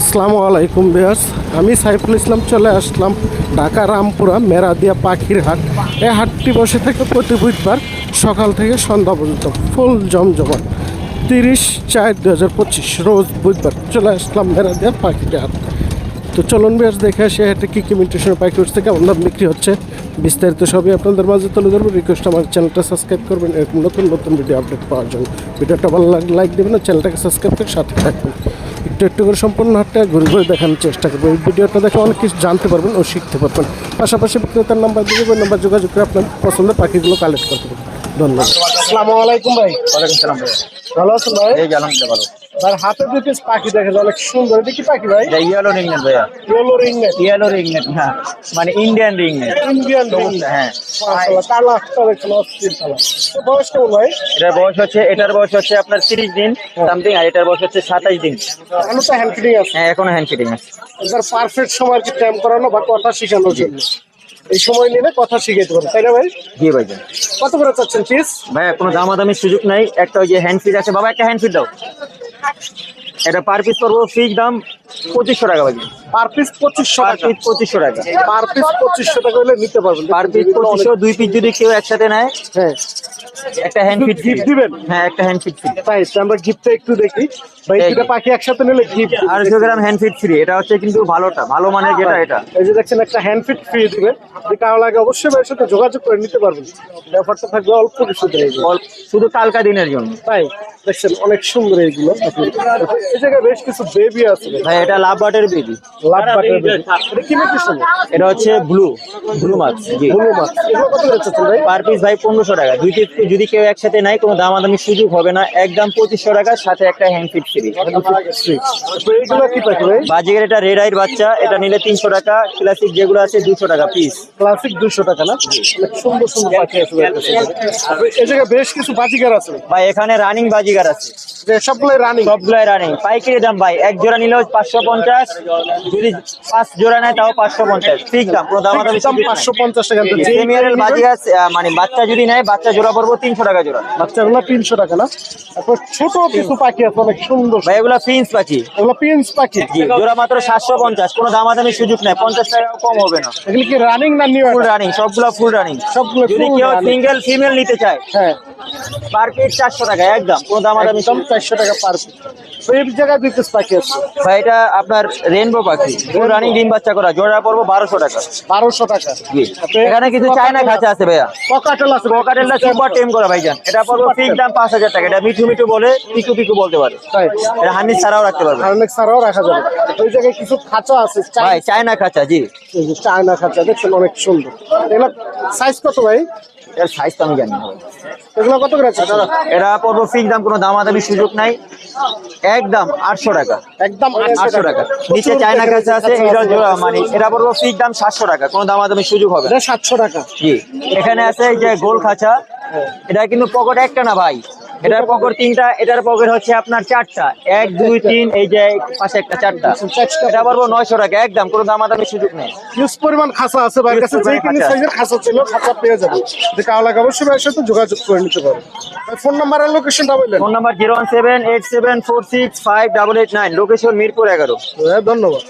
আসসালামু আলাইকুম বিয়াস আমি সাইফুল ইসলাম চলে আসলাম ঢাকা রামপুরা মেরাদিয়া পাখির হাট। এই হাটটি বসে থাকে প্রতি বুধবার সকাল থেকে সন্ধ্যা পর্যন্ত, ফুল জমজমাট। তিরিশ চার দু হাজার পঁচিশ, রোজ বুধবার চলে আসলাম মেরাদিয়া পাখির হাট। তো চলুন বিয়াস দেখে আসি হাটে কী কী মিউটেশনের পাখি উঠছে, কেমন দাম বিক্রি হচ্ছে। বিস্তারিত সবই আপনাদের মাঝে তুলে ধরবো। রিকোয়েস্ট আমার চ্যানেলটা সাবস্ক্রাইব করবেন, এরকম নতুন নতুন ভিডিও আপডেট পাওয়ার জন্য। ভিডিওটা ভালো লাগলে লাইক দেবেন, চ্যানেলটাকে সাবস্ক্রাইব করে সাথে থাকবেন। একটু একটু করে সম্পূর্ণ হাটটা ঘুরে ঘুরে দেখানোর চেষ্টা করব। এই ভিডিওটা দেখে অনেক কিছু জানতে পারবেন ও শিখতে পারবেন। পাশাপাশি বিক্রেতার নাম্বার দিয়ে ওই নাম্বার যোগাযোগ করে আপনার পছন্দের পাখিগুলো কালেক্ট করতে পারবেন। ধন্যবাদ। আসসালামু আলাইকুম ভাই। ওয়ালাইকুম সালাম ভাই। ভালো আছেন ভাই? এই আলহামদুলিল্লাহ ভালো। ভাই হাতে দুই পিস পাখি দেখে অনেক সুন্দর। এটা কি পাখি ভাই? এটা ইয়েলো রিংনেট ভাইয়া। ইয়েলো রিংনেট ইয়েলো রিংনেট হ্যাঁ। মানে ইন্ডিয়ান রিংনেট ইন্ডিয়ান রিংনেট হ্যাঁ। মাশাআল্লাহ কালো একটা অস্থির কালো তো বয়স কেমন ভাই? এটার বয়স হচ্ছে এটার বয়স হচ্ছে আপনার তিরিশ দিন সামথিং আর এটার বয়স হচ্ছে সাতাশ দিন। এখনও তো হ্যান্ড ফিটিং আছে। হ্যাঁ এখনও হ্যান্ড ফিটিং আছে। এবার পারফেক্ট সময় কি টাইম করানো বা কথা শেখানোর জন্য? এই সময় নিলে কথা শিখাইতে পারবে তাই না ভাই? জি ভাইজান কত করে চাচ্ছেন পিস ভাইয়া কোনো দামাদামির সুযোগ নাই। একটা ওই যে হ্যান্ড ফিট আছে। বাবা একটা হ্যান্ড ফিট দাও। এটা পার পিস পড়ব ফিক্স দাম পঁচিশশো টাকা ভাই পার পিস পঁচিশশো টাকা। পঁচিশশো টাকা। পার পিস পঁচিশশো টাকা হলে নিতে পারবেন। পার পিস পঁচিশশো দুই পিস যদি কেউ একসাথে নেয় হ্যাঁ। একটা হ্যান্ড ফিট গিফট দিবেন? হ্যাঁ একটা হ্যান্ড ফিট ফ্রি তাই তো আমরা গিফটটা একটু দেখি। ভাই এই পাখি একসাথে নিলে গিফট আড়াইশো গ্রাম হ্যান্ড ফিট ফ্রি এটা হচ্ছে কিন্তু ভালোটা ভালো মানের যেটা এটা। এই যে দেখছেন একটা হ্যান্ড ফিট ফ্রি দিবেন যদি কারও লাগে অবশ্যই ভাইয়ের সাথে যোগাযোগ করে নিতে পারবেন। ব্যাপারটা থাকবে অল্প এই শুধু কালকা দিনের জন্য। তাই দেখছেন অনেক সুন্দর এইগুলো। এই জায়গায় বেশ কিছু বেবি আছে। ভাই এটা লাভ বাটের বেবি লাভ এটা কি মিউটেশন এটা হচ্ছে ব্লু ব্লু মাছ জি। ব্লু মাছ। এগুলো কত করে চাচ্ছেন ভাই পার পিস ভাই পনেরোশো টাকা। দুই পিস যদি কেউ একসাথে নাই কোনো দামাদামি সুযোগ হবে না। একদম পঁচিশশো টাকার সাথে একটা হ্যান্ড ফিট ফ্রি তো এইগুলো কি পাখি ভাই বাজিকের এটা রেড আইট বাচ্চা এটা নিলে তিনশো টাকা ক্লাসিক যেগুলো আছে দুশো টাকা পিস ক্লাসিক দুশো টাকা না? সুন্দর সুন্দর বেশ কিছু বাজিকার আছে। ভাই এখানে রানিং বাজিগার আছে। সবগুলো রানিং সবগুলাই রানিং পাইকারি দাম ভাই এক জোড়া নিলেও পাঁচশো পঞ্চাশ। যদি পাঁচ জোড়া নেয় তাও পাঁচশো পঞ্চাশ। ঠিক দাম কোনো দাম পাঁচশো পঞ্চাশ টাকা বাজিগার মানে বাচ্চা যদি নেয় বাচ্চা জোড়া পড়ব তিনশো টাকা জোড়া। বাচ্চাগুলো তিনশো টাকা না? তারপর ছোট কিছু পাখি আছে অনেক সুন্দর। ভাই এগুলো ফিন্স পাখি। এগুলো পিন্স পাখি। জি জোড়া মাত্র সাতশো পঞ্চাশ কোনো দামাদামি সুযোগ নেই পঞ্চাশ টাকাও কম হবে না। এগুলি কি রানিং না নিউ ফুল রানিং সবগুলো ফুল রানিং সবগুলো যদি কেউ সিঙ্গেল ফিমেল নিতে চায় হ্যাঁ। পার পিস চারশো টাকা একদম কোনো দামাদামি একদম চারশো টাকা পার পিস তো এই জায়গায় দুই পিস পাখি আছে। ভাই এটা আপনার রেনবো পাখি। রানিং ডিম বাচ্চা করা জোড়া পড়ব বারোশো টাকা। বারোশো টাকা। এখানে কিছু চায়না খাঁচা আছে ভাইয়া। পকাটেল আছে। পকাটেলটা সুপার টেম করা ভাইজান। এটা পড়ব ফিক্স দাম পাঁচ হাজার টাকা। এটা মিঠু মিঠু বলে পিকু পিকু বলতে পারে। এটা হানিস ছাড়াও রাখতে পারবে। অনেক সারাও রাখা যাবে। ওই জায়গায় কিছু খাঁচা আছে। ভাই চায়না খাঁচা জি। চায়না খাঁচা দেখছেন অনেক সুন্দর। এগুলো সাইজ কত ভাই? এর সাইজ তো আমি জানি না এগুলো কত করে আছে? এরা পড়ব ফিক্স দাম কোনো দামাদামি সুযোগ নাই। একদম আটশো টাকা। একদম আটশো টাকা। নিচে চায়না কাছে আছে এটা জোড়া মানে এরা পড়ব ফিক্স দাম সাতশো টাকা কোনো দামাদামি সুযোগ হবে সাতশো টাকা। জি। এখানে আছে এই যে গোল খাঁচা। এটা কিন্তু পকেট একটা না ভাই। এটার পকেট তিনটা এটার পকেট হচ্ছে আপনার চারটা। এক দুই তিন এই যে পাশে একটা চারটা। এটা পারব নয়শো টাকা একদম কোনো দাম দামাদামি সুযোগ নেই। হিউজ পরিমাণ খাসা আছে ভাইয়ের কাছে যে কিনে। সাইজের খাঁচা। ছিল খাঁচা পেয়ে যাবে যে কারও লাগে অবশ্যই ভাইয়ের সাথে যোগাযোগ করে নিতে পারবে ফোন নাম্বার আর লোকেশনটা বললেন? Phone number zero one seven eight seven four six five double eight nine location Mirpur এগারো। হ্যাঁ ধন্যবাদ।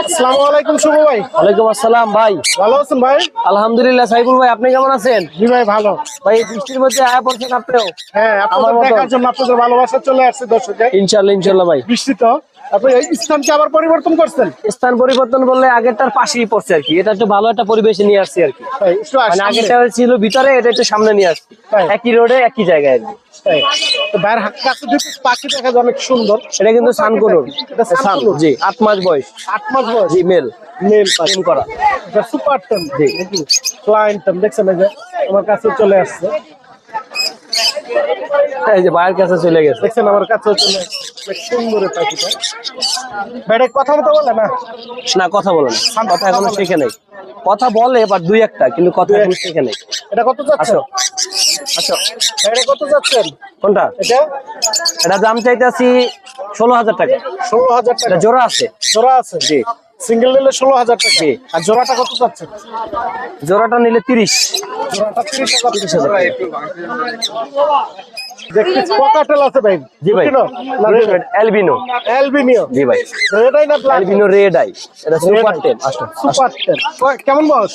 আসসালামু আলাইকুম শুভ ভাই। ওয়ালাইকুম আসসালাম ভাই। ভালো আছেন ভাই? আলহামদুলিল্লাহ সাইফুল ভাই আপনি কেমন আছেন? জি ভাই ভালো। ভাই বৃষ্টির মধ্যে আয়া পড়ছেন আপনিও? হ্যাঁ আপনাদের আমার মতো। দেখার জন্য আপনাদের ভালোবাসা চলে আসছে ইনশাল্লাহ ইনশাল্লাহ ভাই। বৃষ্টি তো। আপনি এই স্থানকে আবার পরিবর্তন করছেন? স্থান পরিবর্তন করলে আগেরটার পাশেই পড়ছে আর কি। এটা একটু ভালো একটা পরিবেশে নিয়ে আসছি আর কি। মানে আগেরটা ছিল ভিতরে এটা একটু সামনে নিয়ে আসছি। তাই। একই রোডে একই জায়গায় আর কি। তাই। তো ভাইয়ের হাত কাছে দুটো পাখি দেখা যায় অনেক সুন্দর। এটা কিন্তু সান এটা সান জি আট মাস বয়স। আট মাস বয়স? জি মেল। মেল টেম করা। এটা সুপার টেম। ক্লায়েন্ট টেম। দেখছেন এই যে আমার কাছে চলে আসছে। এই যে বাইরের কাছে চলে গেছে। দেখছেন আমার কাছে চলে আসছে। সুন্দর পাখিটা ভাইটা কথা মতো বলে না? না কথা বলে না। কথা এখনও শেখে নেই। কথা বলে এবার দুই একটা কিন্তু কথা এখন শেখে নেই। এটা কত যাচ্ছে? আসো। এটা কত যাচ্ছেন কোনটা? এটা? এটা দাম চাইতেছি ষোলো হাজার টাকা। ষোলো হাজার টাকা। জোড়া আছে। জোড়া আছে? জি। সিঙ্গেল নিলে ষোলো হাজার টাকা। আর জোড়াটা কত যাচ্ছে? জোড়াটা নিলে তিরিশ। জোড়াটা তিরিশ হাজার তিরিশ হাজার আছে ভাই? জি ভাই। Red albino. জি ভাই। রেডাই না ব্ল্যাক রেড আই এটা সুপার সুপার কেমন বয়স?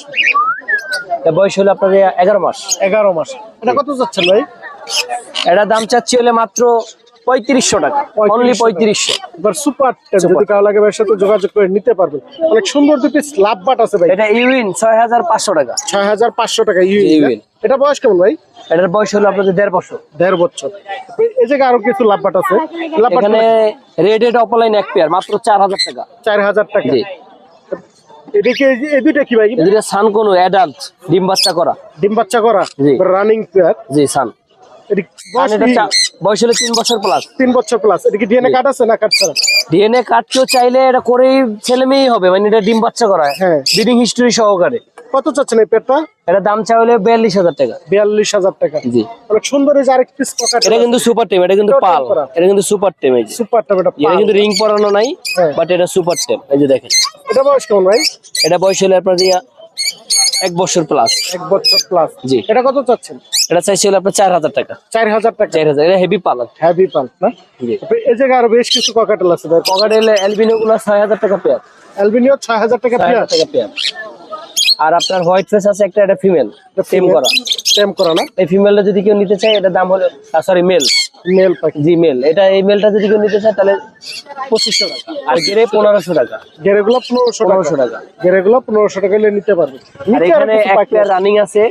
এটা বয়স হলো আপনার এগারো মাস। এগারো মাস। এটা কত চাচ্ছেন ভাই? এটা দাম চাচ্ছি হলে মাত্র পঁয়ত্রিশশো টাকা অনলি পঁয়ত্রিশশো এবার সুপার টেন যদি কারও লাগে ভাইয়ের সাথে যোগাযোগ করে নিতে পারবেন অনেক সুন্দর দুটি বাট আছে ভাই। এটা ইউইন ছয় হাজার পাঁচশো টাকা। ছয় হাজার পাঁচশো টাকা ইউইন। এটা বয়স কেমন ভাই? এটার বয়স হলো আপনাদের দেড় বছর। দেড় বছর। এই জায়গায় আরও কিছু লাভ বাট আছে। এখানে রেড অপলাইন এক পেয়ার মাত্র চার হাজার টাকা। চার হাজার টাকা। জি। এদিকে এই দুইটা কি ভাই? এদিকে সান কোনো অ্যাডাল্ট ডিম বাচ্চা করা। ডিম বাচ্চা করা। রানিং পেয়ার জি সান এটা বয়স হলো তিন বছর প্লাস তিন বছর প্লাস এদিকে ডিএনএ কার্ড আছে না কার্ড ছাড়া? ডিএনএ কাটতেও চাইলে এটা করেই ছেলে মেয়েই হবে মানে এটা ডিম বাচ্চা করা হ্যাঁ। ব্রিডিং হিস্টোরি সহকারে। কত চাচ্ছেন এই পেয়ারটা এটা দাম চা হলে বিয়াল্লিশ হাজার টাকা। বিয়াল্লিশ হাজার টাকা। জি। অনেক সুন্দর এই যে আরেক পিস পকেট। এটা কিন্তু সুপার টেম এটা কিন্তু পাল। এটা কিন্তু সুপার টেম এই সুপার টাপ এটা এটা। কিন্তু রিং পরানো নাই হ্যাঁ। বাট এটা সুপার টেম এই যে দেখেন। এটা বয়স কেমন ভাই? এটা বয়স হলে আপনার এক বছর প্লাস এক বছর প্লাস জি। এটা কত চাচ্ছেন? এটা চাইছে হলে আপনার চার হাজার টাকা। চার হাজার টাকা। চার হাজার এটা হেভি পাল হেভি পাল না? এই জায়গায় আরও বেশ কিছু ককাটেল আছে ককাটেলে অ্যালবিনিও গুলো ছয় হাজার টাকা পেয়ার। অ্যালবিনিও ছয় হাজার টাকা পেয়ার? টাকা পেয়ার। আর আপনার হোয়াইট ফেস আছে একটা এটা ফিমেল সেম করা। সেম করা না? এই ফিমেলটা যদি কেউ নিতে চায় এটা দাম হলো সরি মেল মেল জি মেল এটা এই মেলটা যদি কেউ নিতে চায় তাহলে পঁচিশশো টাকা। আর গেরে পনেরোশো টাকা। গেরেগুলো পনেরোশো পনেরোশো টাকা। গেরেগুলো পনেরোশো টাকা নিয়ে নিতে পারবে। আর এখানে একটা রানিং আছে।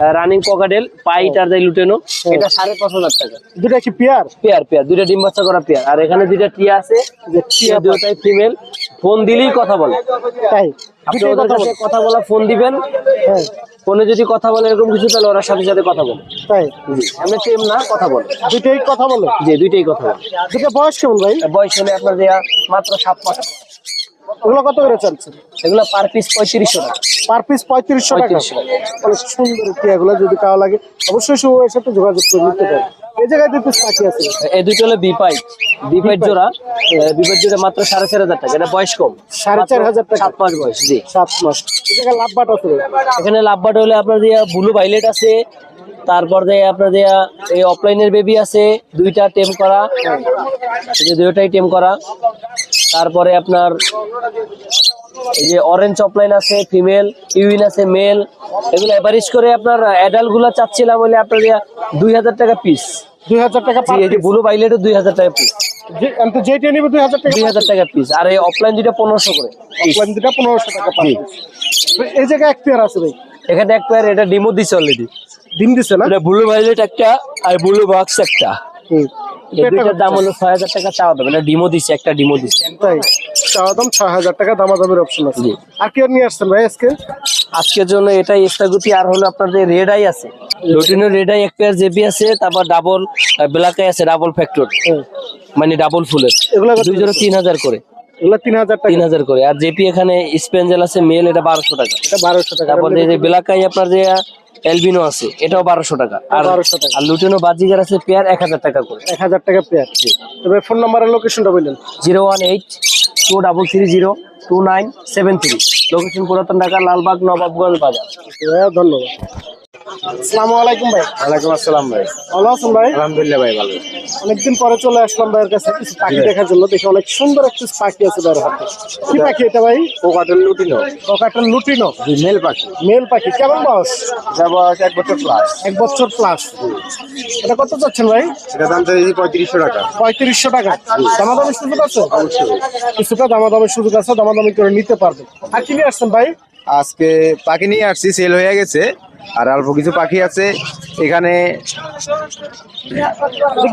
রানিং পকাডেল পাইট আর যাই লুটেনো। এটা সাড়ে পাঁচ হাজার টাকা। দুটা কি পেয়ার? পেয়ার পেয়ার দুইটা ডিম বাচ্চা করা পেয়ার। আর এখানে দুইটা টিয়া আছে যে টিয়া দুটাই ফিমেল ফোন দিলেই কথা বলে। তাই? আপনি ওদের কথা সাথে কথা বলা ফোন দিবেন। হ্যাঁ। ফোনে যদি কথা বলে এরকম কিছু তাহলে ওরা সাথে সাথে কথা বলে। তাই? জি আমরা টেম না কথা বলে। দুইটাই কথা বলে? জি দুইটাই কথা বলে। দুটো বয়স কেমন ভাই? বয়স হলে আপনার মাত্র সাত মাস। ওগুলো কত করে চাচ্ছেন? এগুলো পার পিস পঁয়ত্রিশশো টাকা। পার পিস পঁয়ত্রিশশো টাকা। পঁয়ত্রিশশো টাকা। অনেক সুন্দর টিয়াগুলো যদি কারও লাগে অবশ্যই সাথে যোগাযোগ করে নিতে এই জায়গায় দুটো পাখি আছে। এই দুটো হলো বিপাই বিপাই জোড়া। জোড়া মাত্র সাড়ে চার হাজার টাকা। এটা বয়স কম। সাড়ে চার হাজার টাকা। সাত মাস বয়স জি। সাত মাস। এই জায়গায় লাভ বাট আছে। এখানে লাভবাট হলে আপনার দিয়া ব্লু ভাইলেট আছে তারপর দিয়ে আপনার দিয়া এই অফলাইনের বেবি আছে দুইটা টেম করা। যে দুইটাই টেম করা। তারপরে আপনার এই যে অরেঞ্জ অফলাইন আছে ফিমেল ইউইন আছে মেল এগুলো এভারেজ করে আপনার অ্যাডাল্টগুলো চাচ্ছিলাম বলে আপনার দিয়া দুই হাজার টাকা পিস দুই হাজার টাকা এই যে ব্লু ভাইলেটও দুই হাজার টাকা পিস যেটা নিবে দুই হাজার টাকা দুই হাজার টাকা পিস আর এই অফলাইন দুইটা পনেরোশো করে অফলাইন দুটা পনেরোশো টাকা এই জায়গায় এক পেয়ার আছে ভাই। এখানে এক পেয়ার এটা ডিমো দিচ্ছে অলরেডি ডিম দিছে না? এটা ব্লু ভাইলেট একটা আর ব্লু বক্স একটা। হুম। দাম হলো ছয় হাজার টাকা চাওয়া দাম। এটা ডিমো দিচ্ছে একটা ডিমো দিচ্ছে তাই? চাওয়া দাম ছয় হাজার টাকা দামাদামের অপশন আছে। আর কি নিয়ে আসছেন ভাই আজকে? আজকের জন্য এটাই এস্তাগুতি আর হলো আপনার যে রেড আই আছে। লুটিনো রেড আই এক পেয়ার জেবি আছে তারপর ডাবল ব্ল্যাক আই আছে ডাবল ফ্যাক্টর। মানে ডাবল ফুলের এগুলো কত? দুই জোড়া তিন হাজার করে। এগুলো তিন হাজার তিন হাজার করে। আর জেপি এখানে স্পেঞ্জেল আছে মেল এটা বারোশো টাকা। এটা বারোশো টাকা। তারপর যে ব্ল্যাক আই আপনার যে এলবিনো আছে এটাও বারোশো টাকা। আর বারোশো টাকা। আর লুটিনো বাজিগার আছে পেয়ার এক হাজার টাকা করে। এক হাজার টাকা পেয়ার তবে ফোন নাম্বার আর লোকেশনটা বললেন। Zero one eight two double three zero two nine seven three. Location পুরাতন ঢাকা লালবাগ নবাবগঞ্জ বাজার। ধন্যবাদ। আসসালামু আলাইকুম ভাই। ওয়ালাইকুম আসসালাম ভাই। ভালো আছেন ভাই? আলহামদুলিল্লাহ ভাই ভালো। অনেকদিন পরে চলে আসলাম ভাইয়ের কাছে কিছু পাখি দেখার জন্য। দেখে অনেক সুন্দর একটা পাখি আছে ভাইয়ের হাতে। কি পাখি এটা ভাই? Cockatiel lutino. ককাটের লুটিনো। মেল পাখি। মেল পাখি। কেমন বয়স? যা বয়স এক বছর প্লাস এক বছর প্লাস এটা কত চাচ্ছেন ভাই? এটা দাম চাইছি পঁয়ত্রিশশো টাকা। পঁয়ত্রিশশো টাকা। সুযোগ আছে? কিছুটা দামাদামের সুযোগ আছে দামাদামি করে নিতে পারবে। আর কি নিয়ে আসছেন ভাই? আজকে পাখি নিয়ে আসছি সেল হয়ে গেছে। আর অল্প কিছু পাখি আছে। এখানে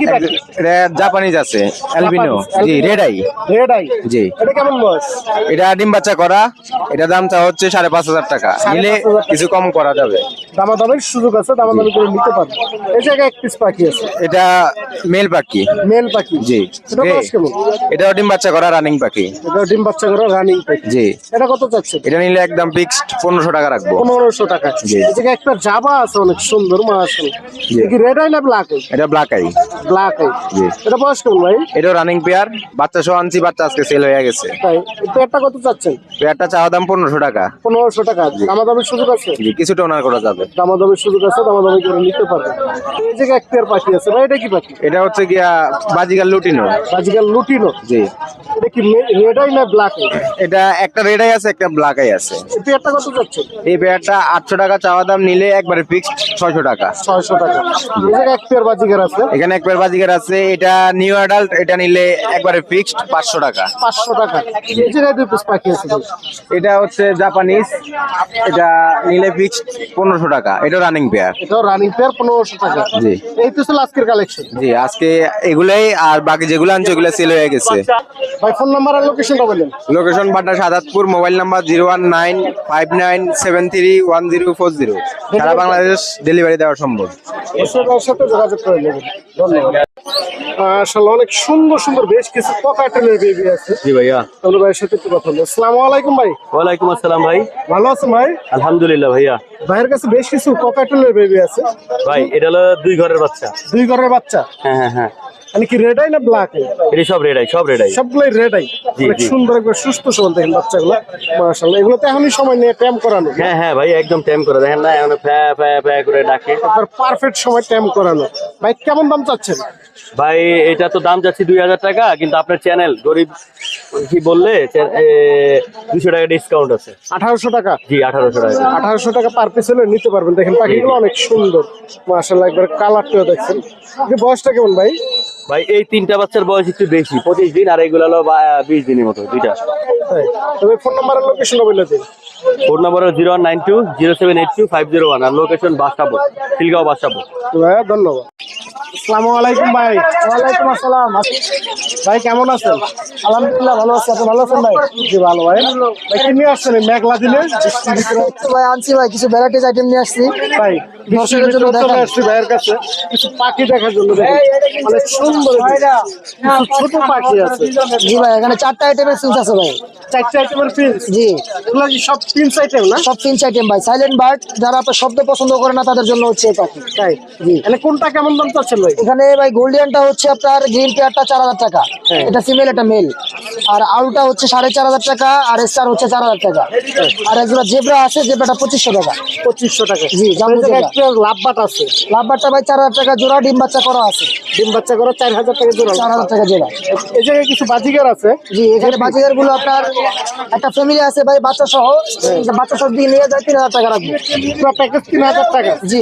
পাখি? জাপানিজ আছে অ্যালবিনো। জি রেড আই। Red eye? জি। এটা কেমন বয়স? এটা ডিম বাচ্চা করা এটা দাম চা হচ্ছে সাড়ে পাঁচ হাজার টাকা। নিলে কিছু কম করা যাবে। দামাদামের সুযোগ আছে দামাদামি করে নিতে পারবে। এই জায়গায় এক পিস পাখি আছে। এটা মেল পাখি। মেল পাখি। জি। এটা ডিম বাচ্চা করা রানিং পাখি। এটা ডিম বাচ্চা করে রানিং পাখি। জি। এটা কত চাচ্ছে? এটা নিলে একদম ফিক্সড পনেরোশো টাকা রাখব। পনেরোশো টাকা। জি। একটা জাবা আছে অনেক সুন্দর মাশাল। কি রেড আই না ব্ল্যাক আই এটা ব্ল্যাক আই ব্ল্যাক আই জি। এটা বয়স কেমন ভাই? এটা রানিং পেয়ার বাচ্চা সহ আনছি বাচ্চা আজকে সেল হয়ে গেছে। তাই পেয়ারটা কত চাচ্ছেন? পেয়ারটা চাওয়া দাম পনেরোশো টাকা। পনেরোশো টাকা। দামাদামির সুযোগ আছে? জি কিছুটা ওনার করা যাবে। দামাদামির সুযোগ আছে দামাদামি করে নিতে পারবে। এই জায়গায় এক পেয়ার পাখি আছে ভাই এটা কি পাখি? এটা হচ্ছে গিয়া বাজিগার লুটিনো। বাজিকাল লুটিনো? জি। এটা কি রেড আই না ব্ল্যাক আই এটা একটা রেড আই আছে একটা ব্ল্যাক আই আছে। এই পেয়ারটা কত চাচ্ছেন? এই পেয়ারটা আটশো টাকা চাওয়া দাম নিলে একবারে ফিক্সড ছয়শো টাকা। ছয়শো টাকা। এক পেয়ার বাজিকার আছে। এখানে এক পেয়ার বাজিগার আছে এটা নিউ অ্যাডাল্ট এটা নিলে একবারে ফিক্সড পাঁচশো টাকা। পাঁচশো টাকা। দুই পিস পাখি আছে এটা হচ্ছে জাপানিজ এটা নিলে ফিক্সড পনেরোশো টাকা। এটা রানিং পেয়ার এটাও রানিং পেয়ার পনেরোশো টাকা। জি। এই তো ছিল আজকের কালেকশন জি আজকে এগুলাই আর বাকি যেগুলো আনছে ওগুলো সেল হয়ে গেছে। ভাই ফোন নাম্বার আর লোকেশনটা বলেন। Location Patna Sadatpur mobile number zero one nine five nine seven three one zero four zero সারা বাংলাদেশ ডেলিভারি দেওয়া সম্ভব। সাথে যোগাযোগ করে নেবেন। ধন্যবাদ। আসলে অনেক সুন্দর সুন্দর বেশ কিছু বেবি আছে। জি ভাইয়া। তাহলে ভাইয়ের সাথে একটু কথা বলব। আসসালামু আলাইকুম ভাই। ওয়ালাইকুম আসসালাম ভাই। ভালো আছেন ভাই? আলহামদুলিল্লাহ ভাইয়া। ভাইয়ের কাছে বেশ কিছু বেবি আছে। ভাই এটা হলো দুই ঘরের বাচ্চা। দুই ঘরের বাচ্চা? হ্যাঁ হ্যাঁ হ্যাঁ। মানে কি রেড আই না ব্ল্যাক আই এটি সব রেডাই সব রেডাই সবগুলোই রেড আই অনেক। সুন্দর একবার সুস্থ সবল দেখেন বাচ্চাগুলো মাশাআল্লাহ। এগুলো তো এখনই সময় নিয়ে ট্যাম করানো। হ্যাঁ হ্যাঁ ভাই একদম টাইম করে। দেখেন না এখন ফ্যা ফ্যা ফ্যা করে ডাকে। একবার পারফেক্ট সময় ট্যাম করানো। ভাই কেমন দাম চাচ্ছেন? ভাই এটা তো দাম যাচ্ছে দুই হাজার টাকা কিন্তু আপনার চ্যানেল গরিব কি বললে দুশো টাকা ডিসকাউন্ট আছে। আঠারোশো টাকা? জি আঠারোশো টাকা। আঠারোশো টাকা পার পিস হলে নিতে পারবেন। দেখেন পাখিগুলো অনেক সুন্দর। মাশাআল্লাহ একবার কালারটাও দেখছেন বয়সটা কেমন ভাই? ভাই এই তিনটা বাচ্চার বয়স একটু বেশি পঁচিশ দিন আর এগুলো হলো বিশ দিনের মতো দুইটা। তবে ফোন নাম্বার আর লোকেশনটা বলে দিন। Phone number zero one nine two zero seven eight two five zero one আর লোকেশন বাসাবো শিলগাঁও বাসাবো ভাইয়া ধন্যবাদ। আসসালামু আলাইকুম ভাই। ওয়ালাইকুম আসসালাম। ভাই কেমন আছেন? আলহামদুলিল্লাহ ভালো আছি। আপনি ভালো আছেন ভাই? জি ভালো ভাই। ভাই কি নিয়ে আসছেন মেঘলা দিনে? ভাই আনছি ভাই কিছু ভ্যারাইটিস আইটেম নিয়ে আসছি। ভাই দর্শকের জন্য চলে আসছি ভাইয়ের কাছে। কিছু পাখি দেখার জন্য দেখেন সুন্দর ছোট পাখি আছে। জি ভাই এখানে চারটা আইটেমের ফিন্স আছে ভাই। চারটে আইটেমের পিস জি। এগুলো কি সব পিস আইটেম না? সব ফিন্স আইটেম ভাই। সাইলেন্ট বার্ড যারা আপনার শব্দ পছন্দ করে না তাদের জন্য হচ্ছে এই পাখি। তাই? জি। মানে কোনটা কেমন দাম চাচ্ছেন ভাই? এখানে ভাই গোল্ডিয়ানটা হচ্ছে আপনার গ্রিন পেয়ারটা চার হাজার টাকা। এটা ফিমেল এটা মেল আর আউটা হচ্ছে সাড়ে চার হাজার টাকা আর স্টার হচ্ছে চার হাজার টাকা। আর একজোড়া জেব্রা আছে জেব্রাটা পঁচিশশো টাকা। পঁচিশশো টাকা। জি, জাম্বু জেব্রা। একটা লাভ বাট আছে। লাভবারটা ভাই চার হাজার টাকা জোড়া ডিম বাচ্চা করা আছে। ডিম বাচ্চা করে চার হাজার টাকা জোড়া। চার হাজার টাকা জোড়া। এই জায়গায় কিছু বাজিগার আছে? জি এখানে বাচ্চাদেরগুলো আপনার একটা ফ্যামিলি আছে ভাই বাচ্চা সহ। বাচ্চা সহ দিয়ে নিয়ে যায় তিন হাজার টাকা রাখবে। পুরো প্যাকেজ তিন হাজার টাকা। জি।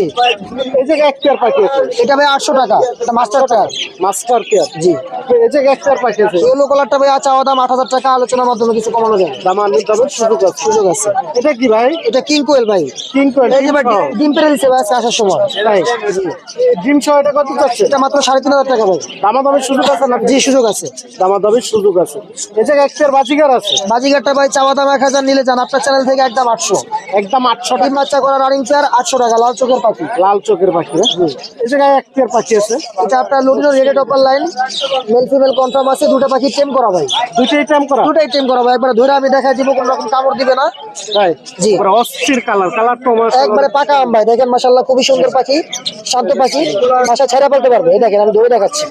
এই জায়গায় এক পেয়ার পাখি আছে এটা ভাই আটশো টাকা। এটা মাস্টার পেয়ার মাস্টার পেয়ার জি। এই জায়গায় এক পেয়ার পাখি আছে ইয়েলো কালারটা ভাই চাওয়া দাম আট হাজার টাকা আলোচনার মাধ্যমে কিছু কমানো যায় দাম আনতে হবে সুযোগ আছে। সুযোগ আছে। এটা কি ভাই? এটা কিং কোয়েল ভাই। কিং কোয়েল এই যে ভাই ডিম- ডিম পেরে দিচ্ছে ভাই। আজকে আসার সময়। তাই ডিম সহ এটা কত চাচ্ছে এটা মাত্র সাড়ে তিন হাজার টাকা ভাই। দামাদামের সুযোগ আছে না জি সুযোগ আছে। দামাদামের সুযোগ আছে। জায়গায় এক পেয়ার বাজিগার আছে। বাজিঘাটটা ভাই চাওয়া দাম এক হাজার নিলে যান। আপনার চ্যানেল থেকে একদম আটশো। একদম আটশো ডিম বাচ্চা করা রানিং পেয়ার আটশো টাকা লাল চোখের পাখি। লাল চোখের পাখি হ্যাঁ? এই জায়গায় এক পেয়ার পাখি আছে। এটা আপনার lutino রেডেড upper line male female confirm আছে দুটো পাখি টেম করা ভাই। দুইটাই টাইম করা? দুটাই টেম করা ভাই। একবার ধরে আমি দেখাই দিব কোন রকম কামড় দিবে না। তাই? জি। অস্থির কালার কালার তো একবারে পাকা আম ভাই দেখেন মাশাল্লাহ খুবই সুন্দর পাখি শান্ত পাখি বাসা ছেড়ে পালতে পারবে। এই দেখেন আমি ধরে দেখাচ্ছি।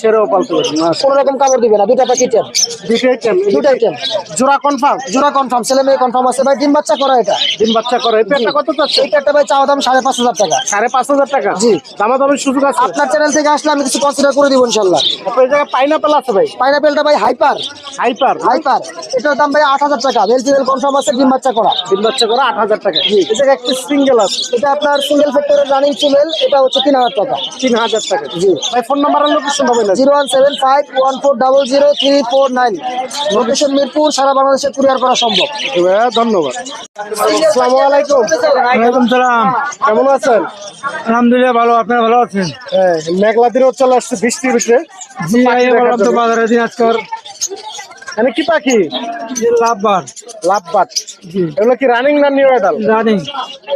ছেড়েও পালতে পারি না কোন রকম কামড় দিবে না দুটা পাখি টেম। দুইটাই টাইম দুটাই টেম। জোড়া কনফার্ম জোড়া কনফার্ম ছেলে মেয়ে কনফার্ম আছে। ভাই ডিম বাচ্চা করা এটা? ডিম বাচ্চা করে এই পেয়ারটা কত চাচ্ছে এইটা একটা ভাই চাওয়া দাম সাড়ে পাঁচ হাজার টাকা। সাড়ে পাঁচ হাজার টাকা? জি। দামাদামের সুযোগ আছে? আপনার চ্যানেল থেকে আসলে আমি কিছু কনসিডার করে দিব ইনশাল্লাহ আপনার এই জায়গায় পাইনাপেল আছে ভাই। পাইনাপেলটা ভাই হাইপার হাইপার হাইপার এটার দাম ভাই আট হাজার টাকা। মেল কনফার্ম আছে ডিম বাচ্চা করা। ডিম বাচ্চা করে আট হাজার টাকা। এই জায়গায় একটি সিঙ্গেল আছে। এটা আপনার সিঙ্গেল ফ্যাক্টরের রানিং ফিমেল এটা হচ্ছে তিন হাজার টাকা। তিন হাজার টাকা। জি। ভাই phone number location zero one seven five one four double zero three four nine. Location Mirpur সারা বাংলাদেশে কুরিয়ার করা সম্ভব। ধন্যবাদ। আসসালামু আলাইকুম। ওয়ালাইকুম সালাম। কেমন আছেন? আলহামদুলিল্লাহ ভালো। আপনারা ভালো আছেন? হ্যাঁ মেঘলা দিনেও চলে আসছে বৃষ্টির ভিতরে জি। বাজারে দিন আজকাল মানে কি পাখি? লাভবার লাভবাট এগুলো কি রানিং না new adult running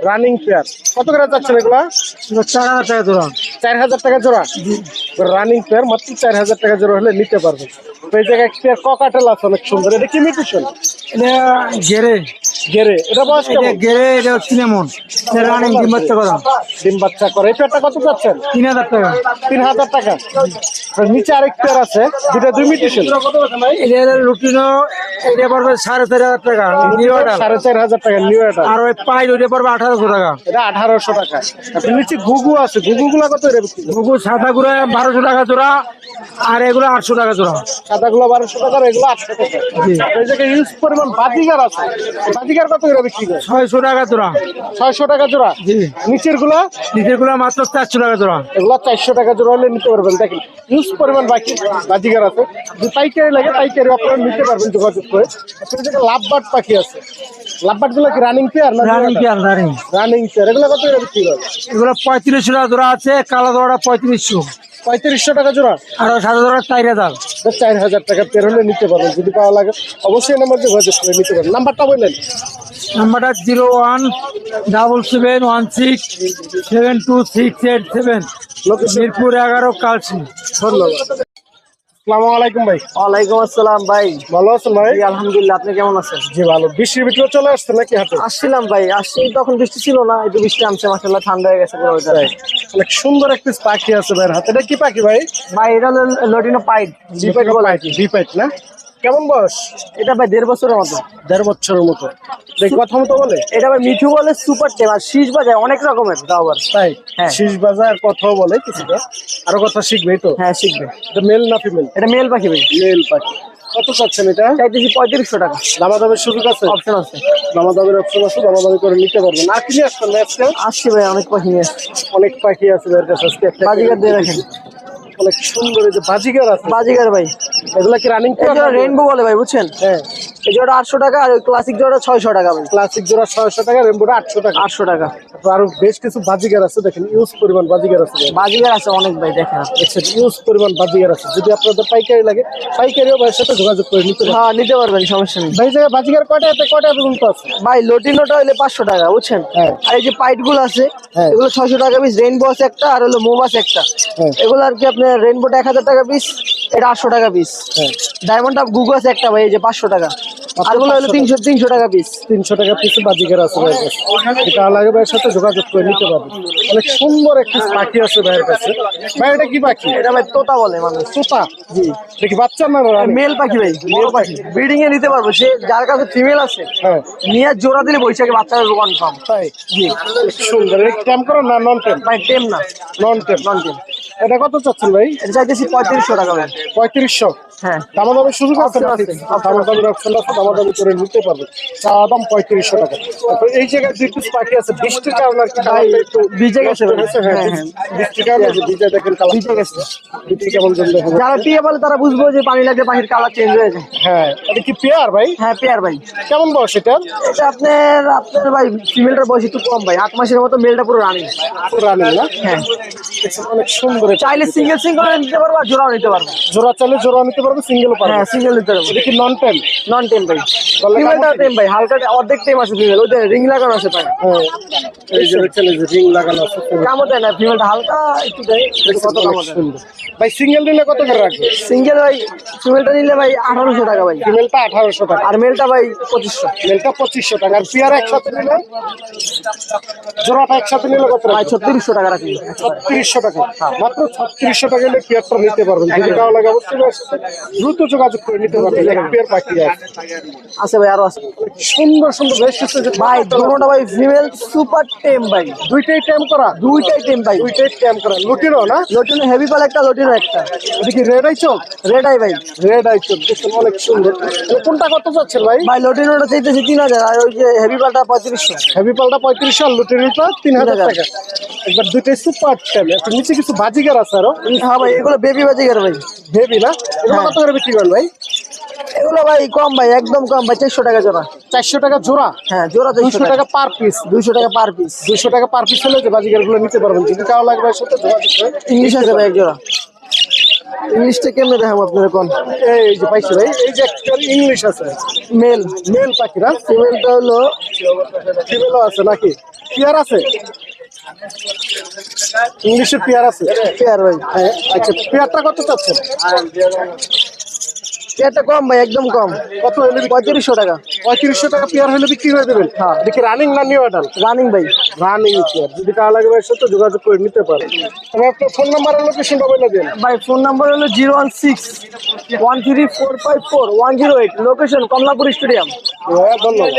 running pair কত করে যাচ্ছেন এগুলো? চার হাজার টাকা জোড়া। চার হাজার টাকা জোড়া? রানিং পেয়ার মাত্র চার হাজার টাকা জোড়া হলে নিতে পারবেন। তো এই জায়গায় পেয়ার ককাটেল আছে অনেক সুন্দর। এটা কি মিউটেশন এটা ঘেরে গেরে এটা বয়স এটা কেমন? গেরে এটা লেমন রানিং ডিম বাচ্চা করা। ডিম বাচ্চা করে। এই পেয়ারটা কত চাচ্ছেন? তিন হাজার টাকা। তিন হাজার টাকা। আর নিচে আরেক পেয়ার আছে দুটা দুই মিটিশন এটা লুটিনো এটা পড়বে সাড়ে চার হাজার টাকা নিউ অর্ডার সাড়ে চার হাজার টাকা নিউ এটা আর ওই পাইল ওইটা পড়বে আঠারোশো টাকা। এটা আঠারোশো টাকা। নিচে ঘুঘু আছে ঘুঘু গুলা কত রে বিক্রি? সাদা গুঁড়া বারোশো টাকা জোড়া। আর এগুলো আটশো টাকা জোড়া। সাদা গুলো বারোশো টাকা এগুলো আটশো টাকা। ইউজ পরিমাণ বাজিগার আছে বাজিগার কত করে বিক্রি করে? ছয়শো টাকা জোড়া। ছয়শো টাকা জোড়া? জি। নিচেরগুলা? নিচেরগুলো মাত্র চারশো টাকা জোড়া। এগুলো চারশো টাকা জোড়া হলে নিতে পারবেন। দেখেন ইউজ পরিমাণ বাকি বাজিগার আছে। পাইকারি লাগে পাইকারি আপনারা নিতে পারবেন যোগাযোগ করে। আপনার লাভবাট পাখি আছে। লাভবাটগুলো কি রানিং পেয়ার না running pair running running pair এগুলো কত করে বিক্রি করে এগুলো পঁয়ত্রিশশো টাকা জোড়া আছে কালো জোড়া পঁয়ত্রিশশো। পঁয়ত্রিশশো টাকা জোড়া? আর সাদা জোড়া চার হাজার। চার হাজার টাকা পের হলে নিতে পারবেন। যদি পাওয়া লাগে অবশ্যই নাম্বার যোগাযোগ করে নিতে পারেন নাম্বারটা বললেন? নাম্বারটা zero one double seven one six seven two six eight seven. Mirpur এগারো কালসি। ধন্যবাদ। আসসালামু আলাইকুম ভাই। ওয়ালাইকুম আসসালাম ভাই। ভালো আছেন ভাই? আলহামদুলিল্লাহ আপনি কেমন আছেন? জি ভালো। বৃষ্টির ভিতরে চলে আসছে নাকি হাতে আসছিলাম ভাই আসছি তখন বৃষ্টি ছিল না একটু বৃষ্টি নামছে মাসাল্লাহ ঠান্ডা হয়ে গেছে পুরো ওইটা অনেক সুন্দর একটা পাখি আছে ভাই হাতে। এটা কি পাখি ভাই? ভাই এটা লটিনো পাইট। বিপাইট বিপাইট না? কেমন বয়স? এটা ভাই দেড় বছরের মতো। দেড় বছরের মতো। কথা মতো বলে? এটা ভাই মিঠু বলে সুপার টেম আর শীষ বাজায় অনেক রকমের আবার তাই? হ্যাঁ। শীষ বাজার কথাও বলে কিছুটা। আরও কথা শিখবে তো। হ্যাঁ শিখবে। এটা মেল না ফিমেল? এটা মেল পাখি ভাই। মেল পাখি। কত চাচ্ছেন এটা? চাইতেছি পঁয়ত্রিশশো টাকা। দামাদামের সুযোগ আছে? অপশন আছে। দামাদামের অপশন আছে দামাদামি করে নিতে পারবেন। আর কিনে আসছেন আজকে? আসছি ভাই অনেক পাখি নিয়ে। অনেক পাখি আছে এর কাছে আজকে একটা দিয়ে রাখেন। অনেক সুন্দর এই যে বাজিগার আছে। বাজিগার ভাই। এগুলা কি রানিং রেনবো বলে ভাই বুঝছেন? হ্যাঁ। এই জোড়া আটশো টাকা আর ক্লাসিক জোড়া ছয়শো টাকা ভাই। ক্লাসিক জোড়া ছয়শো টাকা রেমবোটা আটশো টাকা। আটশো টাকা। আরও বেশ কিছু বাজিগার আছে দেখেন ইউজ পরিমাণ বাজিগার আছে। বাজিগার আছে অনেক ভাই দেখেন। দেখছেন ইউজ পরিমাণ বাজিগার আছে। যদি আপনাদের পাইকারি লাগে পাইকারিও ভাইয়ের সাথে যোগাযোগ করে নিতে হ্যাঁ নিতে পারবেন সমস্যা নেই। ভাই জায়গায় বাজিগার কয়টা হাতে কয়টা পর্যন্ত আছে? ভাই লটিনোটা হলে পাঁচশো টাকা বুঝছেন? হ্যাঁ। আর এই যে পাইটগুলো আছে হ্যাঁ। এগুলো ছয়শো টাকা পিস রেইনবো আছে একটা আর হলো মোম আছে একটা। হ্যাঁ। এগুলো আর কি আপনার রেইনবোটা এক হাজার টাকা পিস এটা আটশো টাকা পিস ডায়মন্ড আপ গুগু আছে একটা ভাই এই যে পাঁচশো টাকা। হলো তিনশো তিনশো টাকা পিস তিনশো টাকা বাজিগার আছে এটা লাগে ভাইয়ের সাথে যোগাযোগ করে নিতে অনেক সুন্দর একটি পাখি আছে ভাইয়ের কাছে। ভাই এটা কি পাখি? এটা ভাই তোতা বলে মানুষ। তোতা? জি। দেখি বাচ্চা না মেল পাখি ভাই। মেল পাখি। ব্রিডিং এ নিতে পারব। সে যার কাছে ফিমেল আছে হ্যাঁ। নিয়ে জোড়া দিলে বৈশাখে বাচ্চা কনফার্ম তাই? জি। সুন্দর। করো না নন ট্যাম ভাই টেম না। নন ট্যাম নন টেম এটা কত চাচ্ছেন ভাই? এটা চাইতেছি পঁয়ত্রিশশো টাকা ভাই। পঁয়ত্রিশশো। হ্যাঁ। দামাদামের সুযোগ আছে নাকি? অপশন আছে। দামাদামি করে নিতে পারবে। চাওয়া দাম পঁয়ত্রিশশো টাকা। তারপর এই জায়গায় দুই পিস পাখি আছে। বৃষ্টির কারণে আর কি একটু ভিজে গেছে হ্যাঁ। বৃষ্টির কারণে যে ভিজে দেখেন কালার ভিজে গেছে। ভিজে কেমন জন্য যারা পিয়ে বলে তারা বুঝব যে পানি লাগলে পাখির কালার চেঞ্জ হয়ে যায়। হ্যাঁ এটা কি পেয়ার ভাই? হ্যাঁ পেয়ার ভাই। কেমন বয়স এটা? এটা আপনার আপনার ভাই ফিমেলটার বয়স একটু কম ভাই। আট মাসের মতো মেলটা পুরো রানিং রানিং না? হ্যাঁ। অনেক সুন্দর। চাইলে সিঙ্গেল সিঙ্গেল নিতে পারব আর জোড়াও নিতে পারব। জোড়া চালে জোড়া নিতে পারবে। সিঙ্গেল পারবে। হ্যাঁ সিঙ্গেল নিতে পারব। কি নন টেন নন টেম ভাই। ফিমেলটা টেম ভাই হালকা অর্ধেক টেম আছে ফিমেল ওই রিং লাগানো আছে পায় হ্যাঁ এই যে দেখছেন এই যে রিং লাগানো আছে। কামো দেয় না ফিমেলটা হালকা একটু দেয় কত কামো অনেক দেয়। ভাই সিঙ্গেল নিলে কত করে রাখবে? সিঙ্গেল ভাই ফিমেলটা নিলে ভাই আঠারোশো টাকা ভাই। ফিমেলটা আঠারোশো টাকা। আর মেলটা ভাই পঁচিশশো। মেলটা পঁচিশশো টাকা। আর পেয়ার একসাথে নিলে? জোড়াটা একসাথে নিলে কত ভাই রাখবে ছত্রিশশো টাকা রাখি। ছত্রিশশো টাকা। মাত্র ছত্রিশশো টাকা হলে পেয়ারটা নিতে পারবেন। যদি কারও লাগে অবশ্যই দ্রুত যোগাযোগ করে নিতে পারবেন এক পেয়ার পাখি আছে। আছে ভাই আরও আছে। সুন্দর সুন্দর বেশ কিছু ভাই দুটোটা ভাই ফিমেল সুপার টেম ভাই। দুইটাই ট্যাম করা? দুইটাই টেম ভাই। দুইটাই ট্যাম করা। লুটিনো না? লটিনো হেভি পাল একটা লটিনো একটা। দেখি রেড আই চোখ? রেড আই ভাই। রেড আই চোখ দেখছেন অনেক সুন্দর। কোনটা কত যাচ্ছেন ভাই? ভাই লটিনোটা চাইতেছি তিন হাজার আর ওই যে হেভি পালটা পঁয়ত্রিশশো। হেভি পালটা পঁয়ত্রিশশো আর লুটিনোটা তিন হাজার। টাকা। একবার দুইটাই সুপার ট্যাম একটু নিচে কিছু বাজিগার আছে আরও। হ্যাঁ ভাই এগুলো বেবি বাজি করে ভাই। হেভি না? এগুলো হ্যাঁ। কত করে বিক্রি করেন ভাই? এগুলো ভাই কম ভাই একদম কম ভাই চারশো টাকা জোড়া। চারশো টাকা জোড়া? হ্যাঁ জোড়া দুইশো টাকা। পার পিস দুইশো টাকা পার পিস দুইশো টাকা পার পিস হলে যে বাজিগারগুলো নিতে পারবেন। যদি কারও লাগবে সাথে ইংলিশ আছে ভাই এক জোড়া। ইংলিশটা কেমনে দেখাবো আপনার কোন? এই যে পাইছি ভাই এই যে একটা ইংলিশ আছে। মেল। মেল পাখি না? ফিমেলটা হলো ফিমেলও আছে নাকি? পেয়ার আছে? ইংলিশের পেয়ার আছে। পেয়ার ভাই। হ্যাঁ, আচ্ছা পেয়ারটা কত চাচ্ছেন? পেয়ারটা কম ভাই একদম কম। কত হলে পঁয়ত্রিশশো টাকা। পঁয়ত্রিশশো টাকা পেয়ার হলে বিক্রি করে দেবেন হ্যাঁ। দেখি রানিং না নিউ অর্ডার রানিং ভাই। Running pair. যদি কাল লাগবে এর সাথে যোগাযোগ করে নিতে পারেন তবে আপনার ফোন নাম্বার আর লোকেশনটা বলে দেন। ভাই ফোন নাম্বার হলো zero one six one three four five four one zero eight. Location Kamalapur stadium. হ্যাঁ ধন্যবাদ।